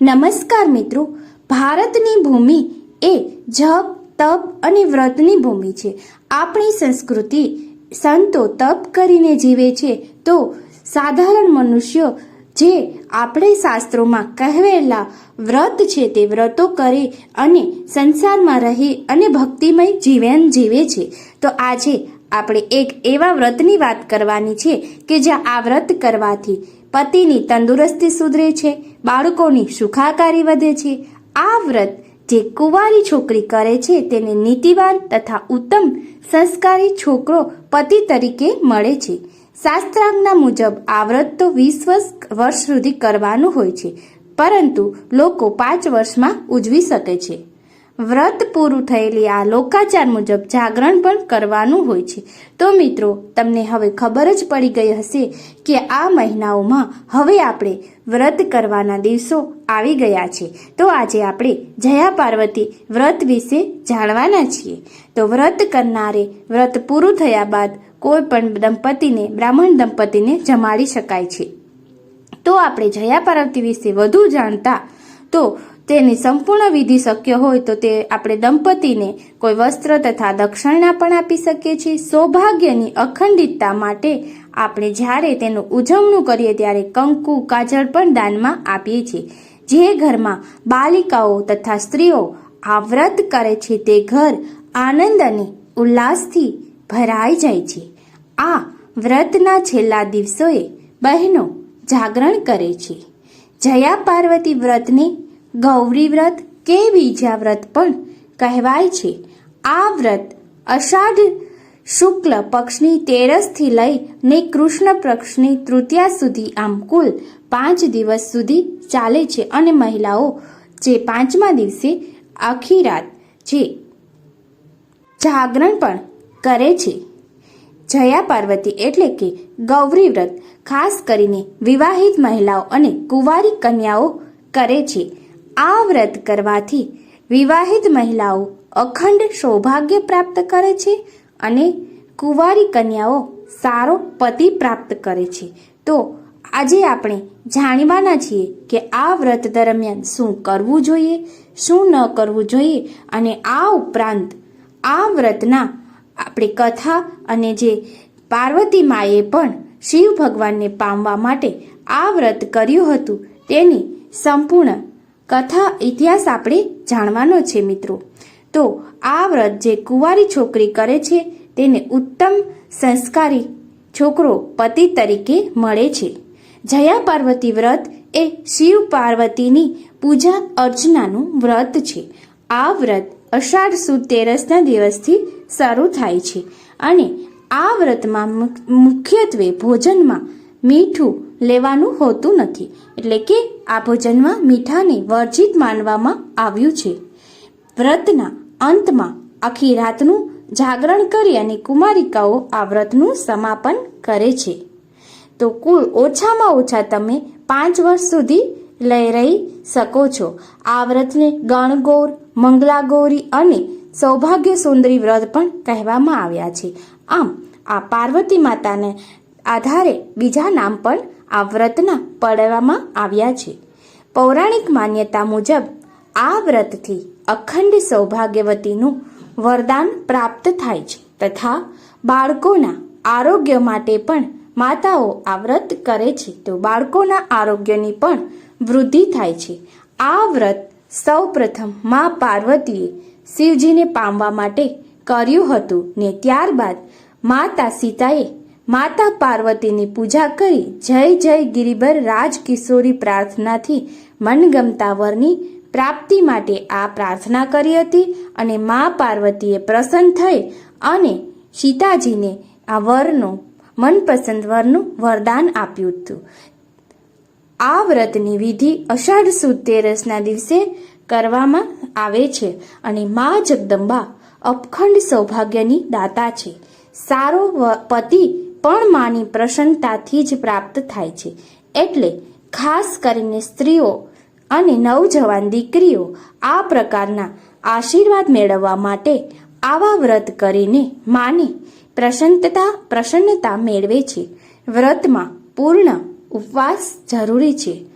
નમસ્કાર મિત્રો, ભારતની ભૂમિ એ જપ, તપ અને વ્રતની ભૂમિ છે. આપણી સંસ્કૃતિ સંતો તપ કરીને જીવે છે. તો સાધારણ મનુષ્યો જે આપણે શાસ્ત્રોમાં કહેવેલા વ્રત છે તે વ્રતો કરે અને સંસારમાં રહી અને ભક્તિમય જીવન જીવે છે. તો આજે આપણે એક એવા વ્રતની વાત કરવાની છે કે જ્યાં આ વ્રત કરવાથી પતિની તંદુરસ્તી સુધરે છે, બાળકોની સુખાકારી વધે છે. આ વ્રત જે કુંવારી છોકરી કરે છે તેને નીતિવાન તથા ઉત્તમ સંસ્કારી છોકરો પતિ તરીકે મળે છે. શાસ્ત્રાંગના મુજબ આ વ્રત તો વીસ વર્ષ સુધી કરવાનું હોય છે, પરંતુ લોકો પાંચ વર્ષમાં ઉજવી શકે છે. વ્રત પૂરું થયેલી આ લોકાચાર મુજબ જાગરણ પણ કરવાનું હોય છે. તો મિત્રો, તમને હવે ખબર જ પડી ગઈ હશે કે આ મહિનાઓમાં હવે આપણે વ્રત કરવાના દિવસો આવી ગયા છે. તો આજે આપણે જયા પાર્વતી વ્રત વિશે જાણવાના છીએ. તો વ્રત કરનારે વ્રત પૂરું થયા બાદ કોઈ પણ દંપતીને, બ્રાહ્મણ દંપતીને જમાડી શકાય છે. તો આપણે જયા પાર્વતી વિશે વધુ જાણતા તો તેની સંપૂર્ણ વિધિ શક્ય હોય તો તે આપણે દંપતીને કોઈ વસ્ત્ર તથા દક્ષિણા પણ આપી શકીએ છીએ. સૌભાગ્યની અખંડિતતા માટે આપણે જ્યારે તેનું ઉજવણું કરીએ ત્યારે કંકુ, કાજળ પણ દાનમાં આપીએ છીએ. જે ઘરમાં બાલિકાઓ તથા સ્ત્રીઓ આ વ્રત કરે છે તે ઘર આનંદ અને ઉલ્લાસથી ભરાઈ જાય છે. આ વ્રતના છેલ્લા દિવસોએ બહેનો જાગરણ કરે છે. જયા પાર્વતી વ્રતને ગૌરી વ્રત કે બીજા વ્રત પણ કહેવાય છે. આ વ્રત અષાઢ શુક્લ પક્ષની તેરસથી લઈને કૃષ્ણ પક્ષની તૃતીયા સુધી આમ કુલ પાંચ દિવસ સુધી ચાલે છે અને મહિલાઓ જે પાંચમા દિવસે આખી રાત જે જાગરણ પણ કરે છે. જયા પાર્વતી એટલે કે ગૌરી વ્રત ખાસ કરીને વિવાહિત મહિલાઓ અને કુંવારી કન્યાઓ કરે છે. આ વ્રત કરવાથી વિવાહિત મહિલાઓ અખંડ સૌભાગ્ય પ્રાપ્ત કરે છે અને કુંવારી કન્યાઓ સારો પતિ પ્રાપ્ત કરે છે. તો આજે આપણે જાણવાના છીએ કે આ વ્રત દરમિયાન શું કરવું જોઈએ, શું ન કરવું જોઈએ અને આ ઉપરાંત આ વ્રતના આપણે કથા અને જે પાર્વતી માએ પણ શિવ ભગવાનને પામવા માટે આ વ્રત કર્યું હતું તેની સંપૂર્ણ કથા ઇતિહાસ આપણે જાણવાનો છે, મિત્રો. તો આ વ્રત જે કુંવારી છોકરી કરે છે, તેને ઉત્તમ સંસ્કારી છોકરો પતિ તરીકે મળે છે. જયા પાર્વતી વ્રત એ શિવ પાર્વતીની પૂજા અર્ચનાનું વ્રત છે. આ વ્રત અષાઢ સુદ તેરસના દિવસથી શરૂ થાય છે અને આ વ્રતમાં મુખ્યત્વે ભોજનમાં મીઠું લેવાનું હોતું નથી. એટલે કે આ ભોજનમાં મીઠાને વર્જિત માનવામાં આવ્યું છે. વ્રતના અંતમાં આખી રાતનું જાગરણ કરી અને કુમારિકાઓ આ વ્રતનું સમાપન કરે છે. તો કુલ ઓછામાં ઓછા તમે પાંચ વર્ષ સુધી લઈ રહી શકો છો. આ વ્રતને ગણગૌર, મંગલાગૌરી અને સૌભાગ્ય સુંદરી વ્રત પણ કહેવામાં આવ્યા છે. આમ, આ પાર્વતી માતાને આધારે બીજા નામ પણ આ વ્રતના પડવામાં આવ્યા છે. પૌરાણિક માન્યતા મુજબ આ વ્રતથી અખંડ સૌભાગ્યવતીનું વરદાન પ્રાપ્ત થાય છે તથા બાળકોના આરોગ્ય માટે પણ માતાઓ આ વ્રત કરે છે. તો બાળકોના આરોગ્યની પણ વૃદ્ધિ થાય છે. આ વ્રત સૌ પ્રથમ મા પાર્વતીએ શિવજીને પામવા માટે કર્યું હતું ને ત્યારબાદ માતા સીતાએ માતા પાર્વતીની પૂજા કરી જય જય ગિરિબર રાજકિશોરી પ્રાર્થનાથી મનગમતા વરની પ્રાપ્તિ માટે આ પ્રાર્થના કરી હતી અને મા પાર્વતીએ પ્રસન્ન થઈ અને સીતાજીને આ વરનું, મનપસંદ વરનું વરદાન આપ્યું હતું. આ વ્રતની વિધિ અષાઢ સુદ તેરસના દિવસે કરવામાં આવે છે અને મા જગદંબા અપખંડ સૌભાગ્યની દાતા છે. સારો પતિ પણ માની પ્રસન્નતાથી જ પ્રાપ્ત થાય છે. એટલે ખાસ કરીને સ્ત્રીઓ અને નવજવાન દીકરીઓ આ પ્રકારના આશીર્વાદ મેળવવા માટે આવા વ્રત કરીને માની પ્રસન્નતા પ્રસન્નતા મેળવે છે. વ્રતમાં પૂર્ણ ઉપવાસ જરૂરી છે.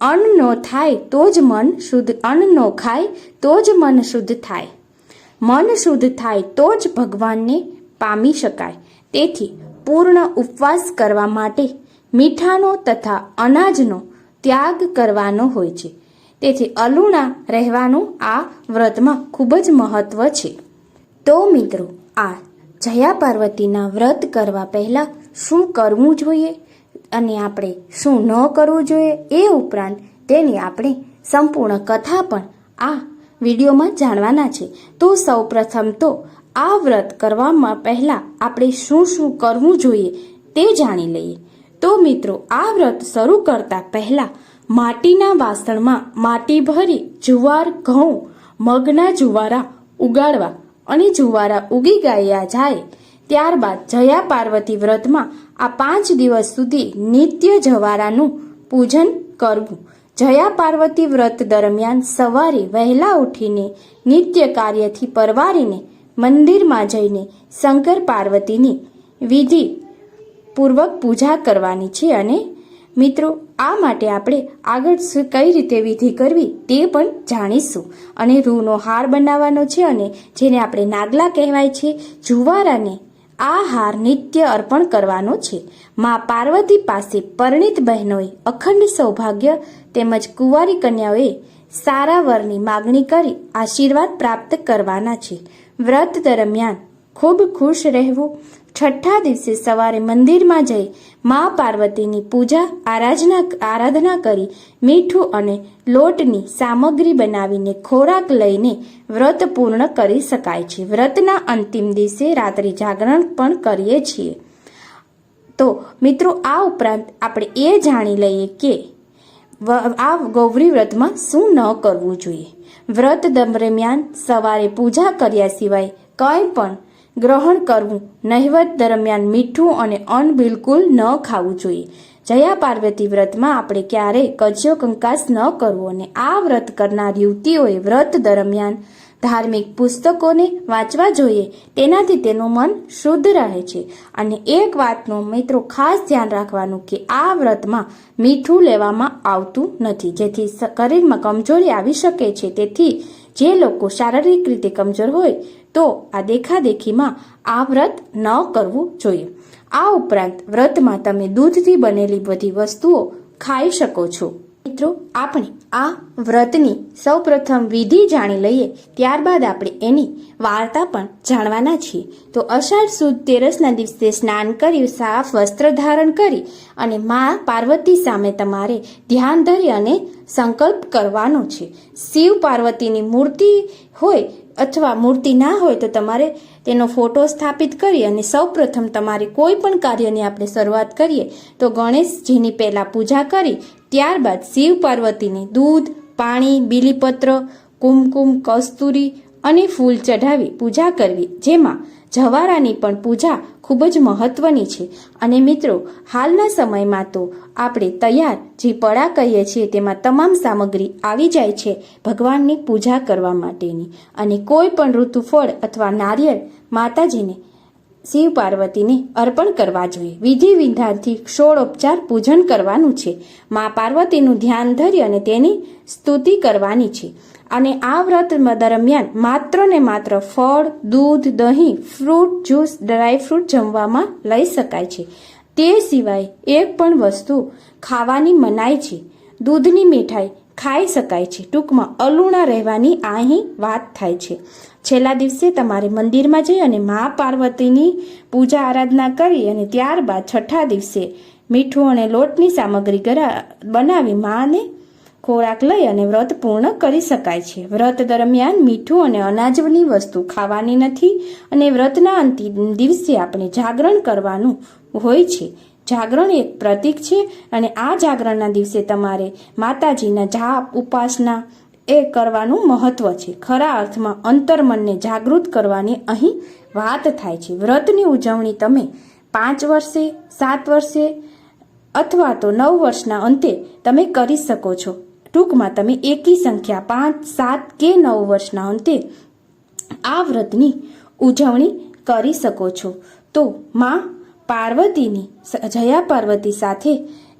અન્નનો થાય તો જ મન શુદ્ધ અન્નનો ખાય તો જ મન શુદ્ધ થાય. મન શુદ્ધ થાય તો જ ભગવાનને પામી શકાય. તેથી પૂર્ણ ઉપવાસ કરવા માટે મીઠાનો તથા અનાજનો ત્યાગ કરવાનો હોય છે. તેથી અલુણા રહેવાનું આ વ્રતમાં ખૂબ જ મહત્વ છે. તો મિત્રો, આ જયા પાર્વતીના વ્રત કરવા પહેલાં શું કરવું જોઈએ અને આપણે શું ન કરવું જોઈએ એ ઉપરાંત તેની આપણે સંપૂર્ણ કથા પણ આ વિડીયોમાં જાણવાના છે. તો સૌપ્રથમ તો આ વ્રત કરવામાં પહેલાં આપણે શું શું કરવું જોઈએ તે જાણી લઈએ. તો મિત્રો, આ વ્રત શરૂ કરતા પહેલાં માટીના વાસણમાં માટી ભરી જુવાર, ઘઉં, મગના જુવારા ઉગાડવા અને જુવારા ઉગી ગયા જાય ત્યારબાદ જયા પાર્વતી વ્રતમાં આ પાંચ દિવસ સુધી નિત્ય જવારાનું પૂજન કરવું. જયા પાર્વતી વ્રત દરમિયાન સવારે વહેલા ઉઠીને નિત્ય કાર્યથી પરવારીને મંદિરમાં જઈને શંકર પાર્વતીની વિધિ પૂર્વક પૂજા કરવાની છે અને મિત્રો, આ માટે આપણે આગળ કઈ રીતે વિધિ કરવી તે પણ જાણીશું. અને રૂનો હાર બનાવવાનો છે અને જેને આપણે નાગલા કહેવાય છે, જુવારાને આ હાર નિત્ય અર્પણ કરવાનો છે. મા પાર્વતી પાસે પરણિત બહેનોએ અખંડ સૌભાગ્ય તેમજ કુંવારી કન્યાઓએ સારા વરની માગણી કરી આશીર્વાદ પ્રાપ્ત કરવાના છે. વ્રત દરમિયાન ખૂબ ખુશ રહેવું. છઠ્ઠા દિવસે સવારે મંદિરમાં જઈ મા પાર્વતીની પૂજા, આરાધના આરાધના કરી મીઠું અને લોટની સામગ્રી બનાવીને ખોરાક લઈને વ્રત પૂર્ણ કરી શકાય છે. વ્રતના અંતિમ દિવસે રાત્રિ જાગરણ પણ કરીએ છીએ. તો મિત્રો, આ ઉપરાંત આપણે એ જાણી લઈએ કે આ ગૌરી વ્રતમાં શું ન કરવું જોઈએ. વ્રત દરમિયાન સવારે પૂજા કર્યા સિવાય કંઈ પણ ગ્રહણ કરવું નહિવત દરમિયાન મીઠું અને અન્ન બિલકુલ ન ખાવું જોઈએ. જયા પાર્વતી વ્રતમાં આપણે ક્યારેય કજ્યો કંકાસ ન કરવો અને આ વ્રત કરનાર યુવતીઓએ વ્રત દરમિયાન ધાર્મિક પુસ્તકોને વાંચવા જોઈએ. તેનાથી તેનું મન શુદ્ધ રહે છે. અને એક વાતનું મિત્રો ખાસ ધ્યાન રાખવાનું કે આ વ્રતમાં મીઠું લેવામાં આવતું નથી. જેથી શરીરમાં કમજોરી આવી શકે છે. તેથી જે લોકો શારીરિક રીતે કમજોર હોય, તો આ દેખાદેખીમાં આ વ્રત ન કરવું જોઈએ. આ ઉપરાંત વ્રતમાં તમે દૂધથી બનેલી બધી વસ્તુઓ ખાઈ શકો છો. મિત્રો, આપણે આ વ્રતની સૌપ્રથમ વિધિ જાણી લઈએ, ત્યારબાદ આપણે એની વાર્તા પણ જાણવાના છીએ. તો અષાઢ સુદ તેરસના દિવસે સ્નાન કરી સાફ વસ્ત્ર ધારણ કરી અને મા પાર્વતી સામે તમારે ધ્યાન ધરી અને સંકલ્પ કરવાનો છે. શિવ પાર્વતીની મૂર્તિ હોય અથવા મૂર્તિ ના હોય તો તમારે તેનો ફોટો સ્થાપિત કરી અને સૌપ્રથમ તમારી કોઈ પણ કાર્યની આપણે શરૂઆત કરીએ તો ગણેશજીની પહેલાં પૂજા કરી, ત્યારબાદ શિવ પાર્વતીની દૂધ, પાણી, બીલીપત્ર, કુમકુમ, કસ્તુરી અને ફૂલ ચઢાવી પૂજા કરવી, જેમાં જવારાની પણ પૂજા ખૂબ જ મહત્વની છે. અને મિત્રો, હાલના સમયમાં તો આપણે તૈયાર જે પડા કહીએ છીએ તેમાં તમામ સામગ્રી આવી જાય છે ભગવાનની પૂજા કરવા માટેની. અને કોઈ પણ ઋતુફળ અથવા નારિયેળ માતાજીને શિવ પાર્વતીને અર્પણ કરવા જોઈએ. વિધિ વિધાનથી ષોડોપચાર પૂજન કરવાનું છે. મા પાર્વતીનું ધ્યાન ધરી અને તેની સ્તુતિ કરવાની છે. અને આ વ્રત દરમિયાન માત્ર ને માત્ર ફળ, દૂધ, દહીં, ફ્રૂટ, જ્યુસ ડ્રાયફ્રૂટ જમવામાં લઈ શકાય છે. તે સિવાય એક પણ વસ્તુ ખાવાની મનાય છે. દૂધની મીઠાઈ ખાઈ શકાય છે. ટૂંકમાં અલુણા રહેવાની અહીં વાત થાય છે. છેલ્લા દિવસે તમારે મંદિરમાં જઈ અને મા પાર્વતીની પૂજા આરાધના કરી અને ત્યારબાદ છઠ્ઠા દિવસે મીઠું અને લોટની સામગ્રી ગરા બનાવી માને ખોરાક લઈ અને વ્રત પૂર્ણ કરી શકાય છે. વ્રત દરમિયાન મીઠું અને અનાજની વસ્તુ ખાવાની નથી અને વ્રતના અંતિમ દિવસે આપણે જાગરણ કરવાનું હોય છે. જાગરણ એક પ્રતીક છે અને આ જાગરણના દિવસે તમારે માતાજીના જાપ, ઉપાસના એ કરવાનું મહત્વ છે. ખરા અર્થમાં અંતર્મનને જાગૃત કરવાની અહીં વાત થાય છે. વ્રતની ઉજવણી તમે પાંચ વર્ષે, સાત વર્ષે અથવા તો નવ વર્ષના અંતે તમે કરી શકો છો. ટૂંકમાં તમે એકી સંખ્યા પાંચ, સાત કે નવ વર્ષના અંતે આ વ્રતની ઉજવણી કરી શકો છો. તો માં પાર્વતીની જયા પાર્વતી સાથે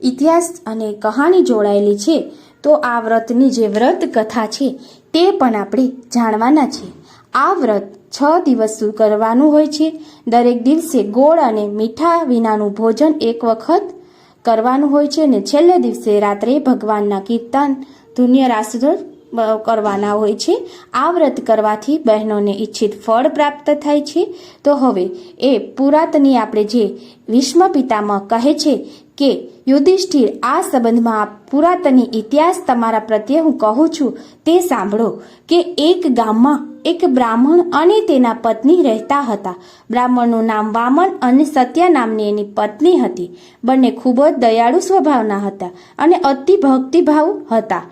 ઇતિહાસ અને કહાની જોડાયેલી છે, તો આ વ્રતની જે વ્રત કથા છે, તે પણ આપણે જાણવાના છે. આ વ્રત છ દિવસ કરવાનું હોય છે. દરેક દિવસે ગોળ અને મીઠા વિનાનું ભોજન એક વખત કરવાનું હોય છે અને છેલ્લે દિવસે રાત્રે ભગવાનના કીર્તન, ધુન્ય રાસધર કરવાના હોય છે. આ વ્રત કરવાથી બહેનોને ઈચ્છિત ફળ પ્રાપ્ત થાય છે. તો હવે એ પુરાતની આપણે જે વિશ્વ પિતામાં કહે છે કે, યુધિષ્ઠિર, આ સંબંધમાં પુરાતની ઇતિહાસ તમારા પ્રત્યે હું કહું છું. તે સાંભળો કે એક ગામમાં એક બ્રાહ્મણ અને તેના પત્ની રહેતા હતા. બ્રાહ્મણનું નામ વામન અને સત્યા નામની એની પત્ની હતી. બંને ખૂબ જ દયાળુ સ્વભાવના હતા અને અતિ ભક્તિભાવ હતા.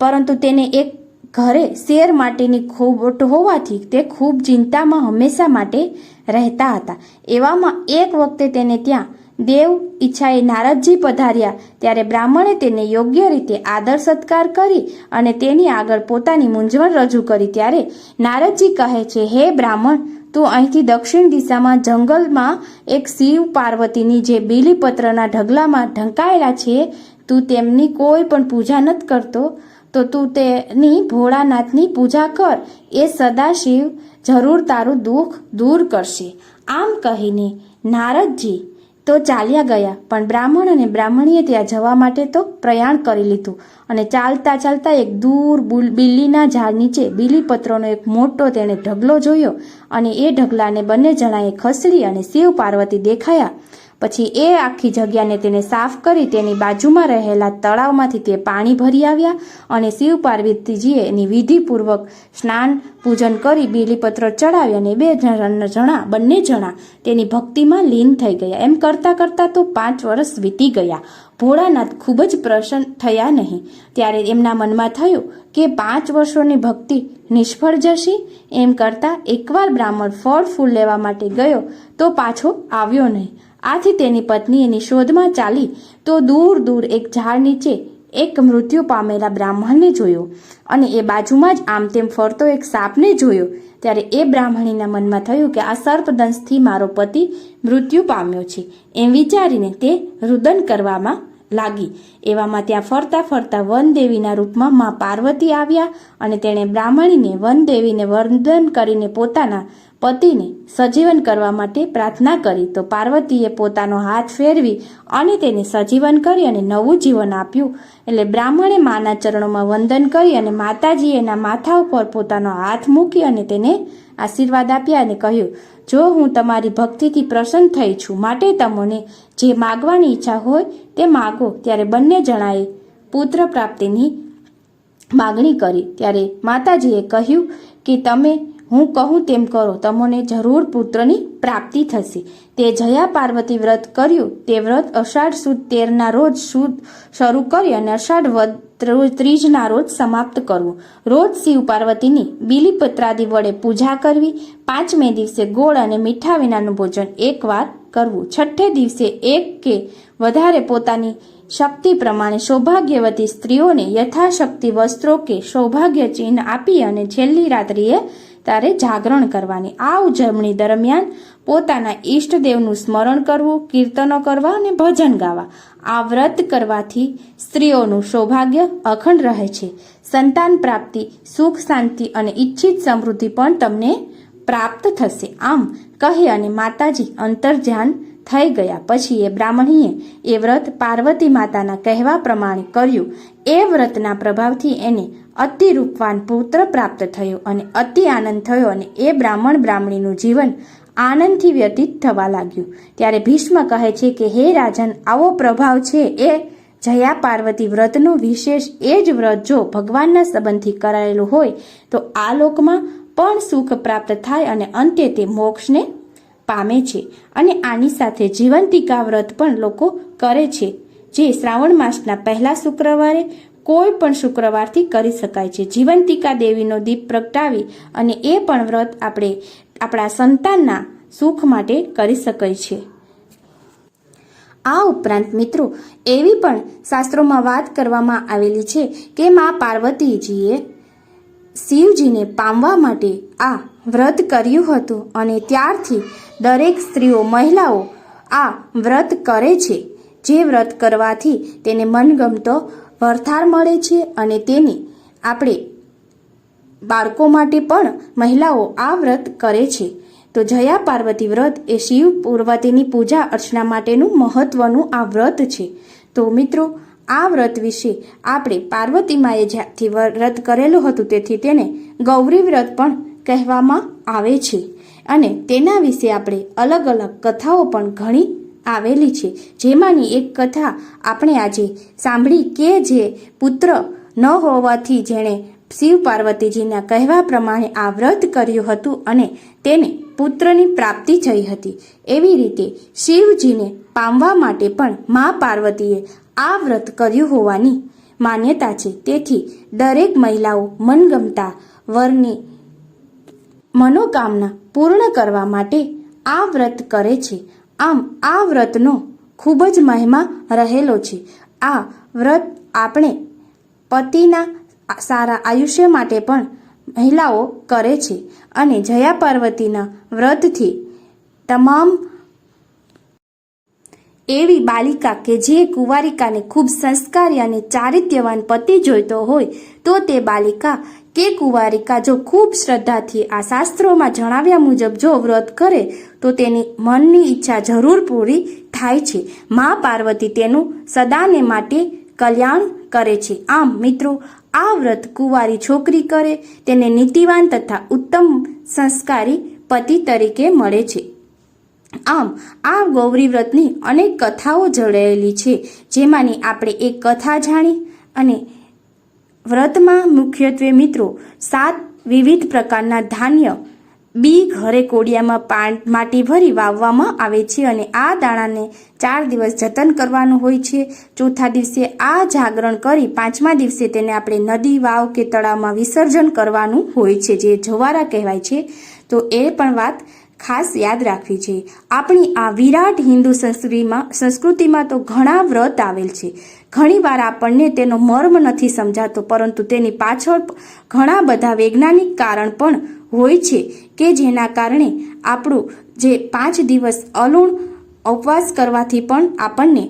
પરંતુ તેને એક ઘરે શેર માટેની ખોટ હોવાથી તે ખૂબ ચિંતામાં હંમેશા માટે રહેતા હતા. એવામાં એક વખતે તેને ત્યાં દેવ ઈચ્છાએ નારદજી પધાર્યા. ત્યારે બ્રાહ્મણે તેને યોગ્ય રીતે આદર સત્કાર કરી અને તેની આગળ પોતાની મૂંઝવણ રજૂ કરી. ત્યારે નારદજી કહે છે, હે બ્રાહ્મણ, તું અહીંથી દક્ષિણ દિશામાં જંગલમાં એક શિવ પાર્વતીની જે બીલીપત્રના ઢગલામાં ઢંકાયેલા છે, તું તેમની કોઈ પણ પૂજા નથી કરતો. તો તું તેની ભોળાનાથની પૂજા કર. એ સદાશિવ જરૂર તારું દુઃખ દૂર કરશે. આમ કહીને નારદજી તો ચાલ્યા ગયા. પણ બ્રાહ્મણ અને બ્રાહ્મણીએ ત્યાં જવા માટે તો પ્રયાણ કરી લીધું. અને ચાલતા ચાલતા એક દૂર બુલ, બિલ્લીના ઝાડ નીચે બીલીપત્રોનો એક મોટો તેણે ઢગલો જોયો. અને એ ઢગલાને બંને જણાએ ખસડી અને શિવ પાર્વતી દેખાયા. પછી એ આખી જગ્યાને તેને સાફ કરી તેની બાજુમાં રહેલા તળાવમાંથી તે પાણી ભરી આવ્યા અને શિવ પાર્વતીજીએ એની વિધિપૂર્વક સ્નાન, પૂજન કરી બીલીપત્ર ચડાવ્યા અને બે જણ- જણા, બંને જણા તેની ભક્તિમાં લીન થઈ ગયા. એમ કરતાં કરતાં તો પાંચ વર્ષ વીતી ગયા. ભોળાનાથ ખૂબ જ પ્રસન્ન થયા નહીં. ત્યારે એમના મનમાં થયું કે પાંચ વર્ષોની ભક્તિ નિષ્ફળ જશે. એમ કરતાં એકવાર બ્રાહ્મણ ફળ ફૂલ લેવા માટે ગયો તો પાછો આવ્યો નહીં. આથી તેની પત્ની એની શોધમાં ચાલી તો દૂર દૂર એક ઝાડ નીચે એક મૃત્યુ પામેલા બ્રાહ્મણને જોયો. અને એ બાજુમાં જ આમ તેમ ફરતો એક સાપને જોયો. ત્યારે એ બ્રાહ્મણીના મનમાં થયું કે આ સર્પદંશથી મારો પતિ મૃત્યુ પામ્યો છે. એમ વિચારીને તે રુદન કરવામાં લાગી. એવામાં ત્યાં ફરતા ફરતા વનદેવીના રૂપમાં મા પાર્વતી આવ્યા અને તેણે બ્રાહ્મણીને વનદેવીને વંદન કરીને પોતાના પતિને સજીવન કરવા માટે પ્રાર્થના કરી, તો પાર્વતીએ પોતાનો હાથ ફેરવી અને તેને સજીવન કરી અને નવું જીવન આપ્યું. એટલે બ્રાહ્મણે માના ચરણોમાં વંદન કરી અને માતાજીએ એના માથા ઉપર પોતાનો હાથ મૂકી અને તેને આશીર્વાદ આપ્યા અને કહ્યું, જો હું તમારી ભક્તિથી પ્રસન્ન થઈ છું, માટે તમને જે માગવાની ઈચ્છા હોય તે માગો. ત્યારે બંને જણાએ પુત્ર પ્રાપ્તિની માગણી કરી. ત્યારે માતાજીએ કહ્યું કે તમે હું કહું તેમ કરો, તમને જરૂર પુત્રની પ્રાપ્તિ થશે. તે જયા પાર્વતી વ્રત કર્યું, તે વ્રત અષાઢ સુદ તેરના રોજ સુદ શરૂ કરી અને અષાઢ ત્રીજના રોજ સમાપ્ત કરવું. રોજ શિવ પાર્વતીની બીલીપત્રાદિ વડે પૂજા કરવી, પાંચમે દિવસે ગોળ અને મીઠા વિનાનું ભોજન એકવાર કરવું. છઠ્ઠે દિવસે એક કે વધારે પોતાની શક્તિ પ્રમાણે સૌભાગ્યવતી સ્ત્રીઓને યથાશક્તિ વસ્ત્રો કે સૌભાગ્ય ચિહ્ન આપી અને છેલ્લી રાત્રિએ તારે જાગરણ કરવાની. આ ઉજવણી દરમિયાન પોતાના ઈષ્ટદેવનું સ્મરણ કરવું, કીર્તનો કરવા અને ભજન ગાવા. આ વ્રત કરવાથી સ્ત્રીઓનું સૌભાગ્ય અખંડ રહે છે. સંતાન પ્રાપ્તિ, સુખ શાંતિ અને ઈચ્છિત સમૃદ્ધિ પણ તમને પ્રાપ્ત થશે. આમ કહી અને માતાજી અંતર્ધ્યાન થઈ ગયા. પછી એ બ્રાહ્મણીએ એ વ્રત પાર્વતી માતાના કહેવા પ્રમાણે કર્યું. એ વ્રતના પ્રભાવથી એને અતિ રૂપવાન પુત્ર પ્રાપ્ત થયો અને અતિ આનંદ થયો અને એ બ્રાહ્મણ બ્રાહ્મણીનું જીવન આનંદથી વ્યતીત થવા લાગ્યું. ત્યારે ભીષ્મ કહે છે કે, હે રાજન, આવો પ્રભાવ છે એ જયા પાર્વતી વ્રતનો વિશેષ એ જ વ્રત જો ભગવાનના સંબંધથી કરાયેલું હોય, તો આ લોકમાં પણ સુખ પ્રાપ્ત થાય અને અંતે તે મોક્ષને પામે છે. અને આની સાથે જીવંતિકા વ્રત પણ લોકો કરે છે. જે શ્રાવણ માસના પહેલા શુક્રવારે કોઈ પણ શુક્રવારથી કરી શકાય છે. જીવંતિકા દેવીનો દીપ પ્રગટાવી અને એ પણ વ્રત આપણે આપણા સંતાનના સુખ માટે કરી શકાય છે. આ ઉપરાંત મિત્રો, એવી પણ શાસ્ત્રોમાં વાત કરવામાં આવેલી છે કે મા પાર્વતીજીએ શિવજીને પામવા માટે આ વ્રત કર્યું હતું અને ત્યારથી દરેક સ્ત્રીઓ, મહિલાઓ આ વ્રત કરે છે. જે વ્રત કરવાથી તેને મનગમતો વરથાર મળે છે અને તેની આપણે બાળકો માટે પણ મહિલાઓ આ વ્રત કરે છે. તો જયા પાર્વતી વ્રત એ શિવ પૂર્વતીની પૂજા અર્ચના માટેનું મહત્વનું આ વ્રત છે. તો મિત્રો, આ વ્રત વિશે આપણે પાર્વતી માએ જ્યાંથી વ્રત કરેલું હતું તેથી તેને ગૌરી વ્રત પણ કહેવામાં આવે છે. અને તેના વિશે આપણે અલગ અલગ કથાઓ પણ ઘણી આવેલી છે. જેમાંની એક કથા આપણે આજે સાંભળી કે જે પુત્ર ન હોવાથી જેણે શિવ પાર્વતીજીના કહેવા પ્રમાણે આ વ્રત કર્યું હતું અને તેને પુત્રની પ્રાપ્તિ થઈ હતી. એવી રીતે શિવજીને પામવા માટે પણ મા પાર્વતીએ આ વ્રત કર્યું હોવાની માન્યતા છે. તેથી દરેક મહિલાઓ મનગમતા વરની મનોકામના પૂર્ણ કરવા માટે આ વ્રત કરે છે. આમ આ વ્રતનો ખૂબ જ મહિમા રહેલો છે. આ વ્રત આપણે પતિના સારા આયુષ્ય માટે પણ મહિલાઓ કરે છે અને જયા પાર્વતીના વ્રતથી તમામ એવી બાલિકા કે જે કુંવારિકાને ખૂબ સંસ્કારી અને ચારિત્યવાન પતિ જોઈતો હોય તો તે બાલિકા કે કુંવારિકા જો ખૂબ શ્રદ્ધાથી આ શાસ્ત્રોમાં જણાવ્યા મુજબ જો વ્રત કરે, તો તેની મનની ઈચ્છા જરૂર પૂરી થાય છે. મા પાર્વતી તેનું સદાને માટે કલ્યાણ કરે છે. આમ મિત્રો, આ વ્રત કુંવારી છોકરી કરે, તેને નીતિવાન તથા ઉત્તમ સંસ્કારી પતિ તરીકે મળે છે. આમ, આ ગૌરી વ્રતની અનેક કથાઓ જોડાયેલી છે, જેમાંની આપણે એક કથા જાણી અને વ્રતમાં મુખ્યત્વે મિત્રો સાત વિવિધ પ્રકારના ધાન્ય બી ઘરે કોડિયામાં માટી ભરી વાવવામાં આવે છે અને આ દાણાને ચાર દિવસ જતન કરવાનું હોય છે. ચોથા દિવસે આ જાગરણ કરી પાંચમા દિવસે તેને આપણે નદી, વાવ કે તળાવમાં વિસર્જન કરવાનું હોય છે, જે જવારા કહેવાય છે. તો એ પણ વાત ખાસ યાદ રાખવી છે. આપણી આ વિરાટ હિન્દુ સંસ્કૃતિમાં સંસ્કૃતિમાં તો ઘણા વ્રત આવેલ છે. ઘણીવાર આપણને તેનો મર્મ નથી સમજાતો, પરંતુ તેની પાછળ ઘણા બધા વૈજ્ઞાનિક કારણ પણ હોય છે કે જેના કારણે આપણું જે પાંચ દિવસ અલુણ ઉપવાસ કરવાથી પણ આપણને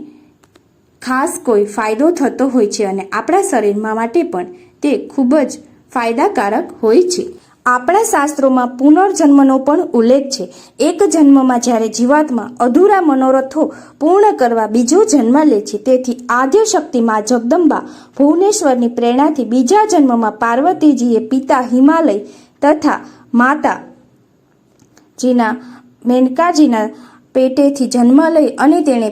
ખાસ કોઈ ફાયદો થતો હોય છે અને આપણા શરીરમાં માટે પણ તે ખૂબ જ ફાયદાકારક હોય છે. આપણા શાસ્ત્રોમાં પુનર્જન્મનો પણ ઉલ્લેખ છે. એક જન્મમાં જ્યારે જીવાત્મા અધૂરા મનોરથો પૂર્ણ કરવા બીજો જન્મ લે છે, તેથી આદ્ય શક્તિમાં જગદંબા ભુવનેશ્વરની પ્રેરણાથી બીજા જન્મમાં પાર્વતીજીએ પિતા હિમાલય તથા માતા જીના મેનકાજીના પેટેથી જન્મ લઈ અને તેણે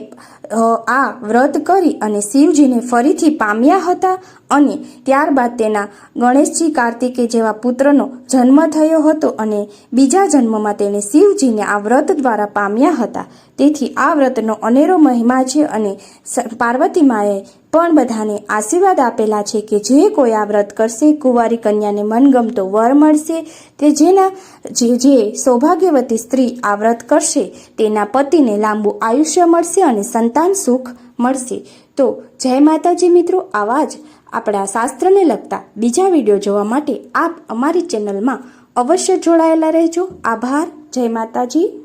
આ વ્રત કરી અને શિવજીને ફરીથી પામ્યા હતા અને ત્યારબાદ તેના ગણેશજી કાર્તિકે જેવા પુત્રનો જન્મ થયો હતો અને બીજા જન્મમાં તેણે શિવજીને આ વ્રત દ્વારા પામ્યા હતા. તેથી આ વ્રતનો અનેરો મહિમા છે અને પાર્વતી માએ પણ બધાને આશીર્વાદ આપેલા છે કે જે કોઈ આ વ્રત કરશે, કુંવારી કન્યાને મનગમતો વર મળશે, તે જેના, જે જે સૌભાગ્યવતી સ્ત્રી આ વ્રત કરશે, તેના પતિને લાંબુ આયુષ્ય મળશે અને સંતાન સુખ મળશે. તો જય માતાજી મિત્રો, આવા જ આપણા શાસ્ત્રને લગતા બીજા વીડિયો જોવા માટે આપ અમારી ચેનલમાં અવશ્ય જોડાયેલા રહેજો. આભાર. જય માતાજી.